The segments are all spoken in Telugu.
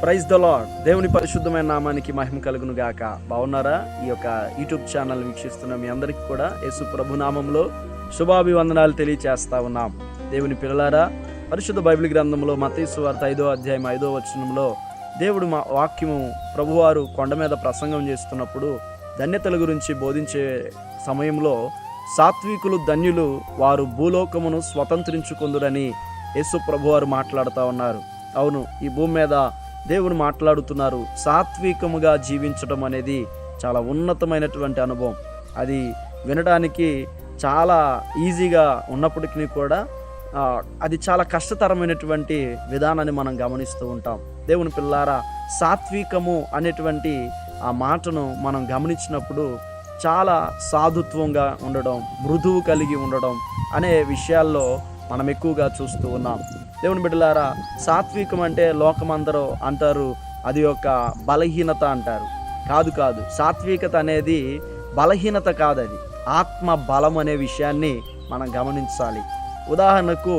ప్రైజ్ ద లాడ్ దేవుని పరిశుద్ధమైన నామానికి మహిమ కలుగును గాక. బాగున్నారా? ఈ యొక్క యూట్యూబ్ ఛానల్ వీక్షిస్తున్న మీ అందరికీ కూడా యేసు ప్రభు నామంలో శుభాభివందనాలు తెలియచేస్తా ఉన్నాం. దేవుని పిల్లలారా పరిశుద్ధ బైబిల్ గ్రంథంలో మతీసు వార్త ఐదో అధ్యాయం ఐదో వచనంలో దేవుడు మా వాక్యము ప్రభువారు కొండ మీద ప్రసంగం చేస్తున్నప్పుడు ధన్యతల గురించి బోధించే సమయంలో సాత్వికులు ధన్యులు వారు భూలోకమును స్వతంత్రించుకుందురని యేసు ప్రభువారు మాట్లాడుతూ ఉన్నారు. అవును ఈ భూమి మీద దేవుడు మాట్లాడుతున్నారు. సాత్వికముగా జీవించడం అనేది చాలా ఉన్నతమైనటువంటి అనుభవం. అది వినడానికి చాలా ఈజీగా ఉన్నప్పటికీ కూడా అది చాలా కష్టతరమైనటువంటి విధానాన్ని మనం గమనిస్తూ ఉంటాం. దేవుని పిల్లారా సాత్వికము అనేటువంటి ఆ మాటను మనం గమనించినప్పుడు చాలా సాధుత్వంగా ఉండడం మృదువు కలిగి ఉండడం అనే విషయాల్లో మనం ఎక్కువగా చూస్తూ ఉన్నాం. దేవుని బిడ్డలారా సాత్వికం అంటే లోకమందరూ అంటారు అది ఒక బలహీనత అంటారు. కాదు కాదు సాత్వికత అనేది బలహీనత కాదు అది ఆత్మ బలం అనే విషయాన్ని మనం గమనించాలి. ఉదాహరణకు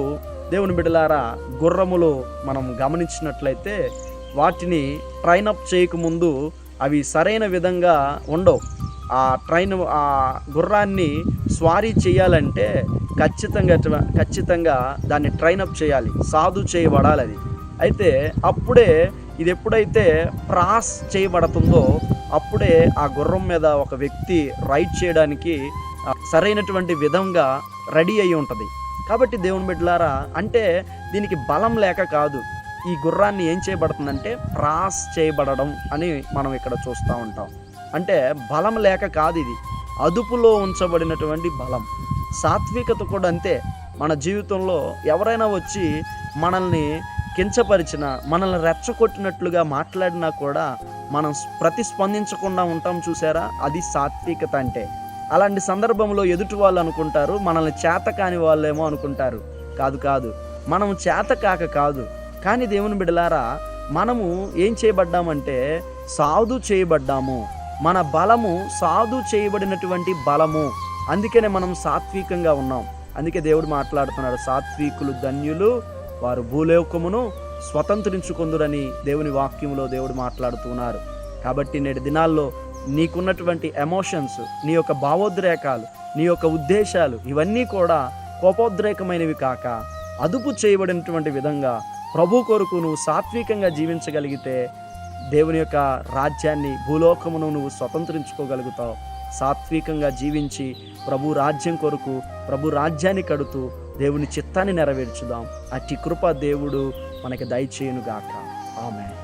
దేవుని బిడ్డలారా గుర్రములు మనం గమనించినట్లయితే వాటిని ట్రైన్ అప్ చేయకముందు అవి సరైన విధంగా ఉండవు. ఆ ట్రైన్ ఆ గుర్రాన్ని స్వారీ చేయాలంటే ఖచ్చితంగా ఖచ్చితంగా దాన్ని ట్రైన్ అప్ చేయాలి. సాధు చేయబడాలి అది. అయితే అప్పుడే ఇది ఎప్పుడైతే ప్రాస్ చేయబడుతుందో అప్పుడే ఆ గుర్రం మీద ఒక వ్యక్తి రైడ్ చేయడానికి సరైనటువంటి విధంగా రెడీ అయి ఉంటుంది. కాబట్టి దేవుని బిడ్డలారా అంటే దీనికి బలం లేక కాదు. ఈ గుర్రాన్ని ఏం చేయబడుతుందంటే ప్రాస్ చేయబడడం అని మనం ఇక్కడ చూస్తూ ఉంటాం. అంటే బలం లేక కాదు ఇది. అదుపులో ఉంచబడినటువంటి బలం. సాత్వికత కూడా అంతే. మన జీవితంలో ఎవరైనా వచ్చి మనల్ని కించపరిచిన మనల్ని రెచ్చగొట్టినట్లుగా మాట్లాడినా కూడా మనం ప్రతిస్పందించకుండా ఉంటాం చూసారా? అది సాత్వికత అంటే. అలాంటి సందర్భంలో ఎదుటి వాళ్ళు అనుకుంటారు మనల్ని చేత కాని వాళ్ళేమో అనుకుంటారు. కాదు కాదు. మనం చేత కాక కాదు. కానీ దేవుని బిడలారా మనము ఏం చేయబడ్డామంటే సాధు చేయబడ్డాము. మన బలము సాధు చేయబడినటువంటి బలము. అందుకనే మనం సాత్వికంగా ఉన్నాం. అందుకే దేవుడు మాట్లాడుతున్నాడు సాత్వికులు ధన్యులు వారు భూలోకమును స్వతంత్రించుకుందురని దేవుని వాక్యంలో దేవుడు మాట్లాడుతున్నారు. కాబట్టి నేటి దినాల్లో నీకున్నటువంటి ఎమోషన్స్ నీ యొక్క భావోద్రేకాలు నీ యొక్క ఉద్దేశాలు ఇవన్నీ కూడా కోపోద్రేకమైనవి కాక అదుపు చేయబడినటువంటి విధంగా ప్రభు కొరకు నువ్వు సాత్వికంగా జీవించగలిగితే దేవుని యొక్క రాజ్యాన్ని భూలోకమును నువ్వు స్వతంత్రించుకోగలుగుతావు. సాత్వికంగా జీవించి ప్రభు రాజ్యం కొరకు ప్రభు రాజ్యాన్ని కడుతూ దేవుని చిత్తాన్ని నెరవేర్చుదాం. అట్టి కృప దేవుడు మనకి దయచేయునుగాక. ఆమె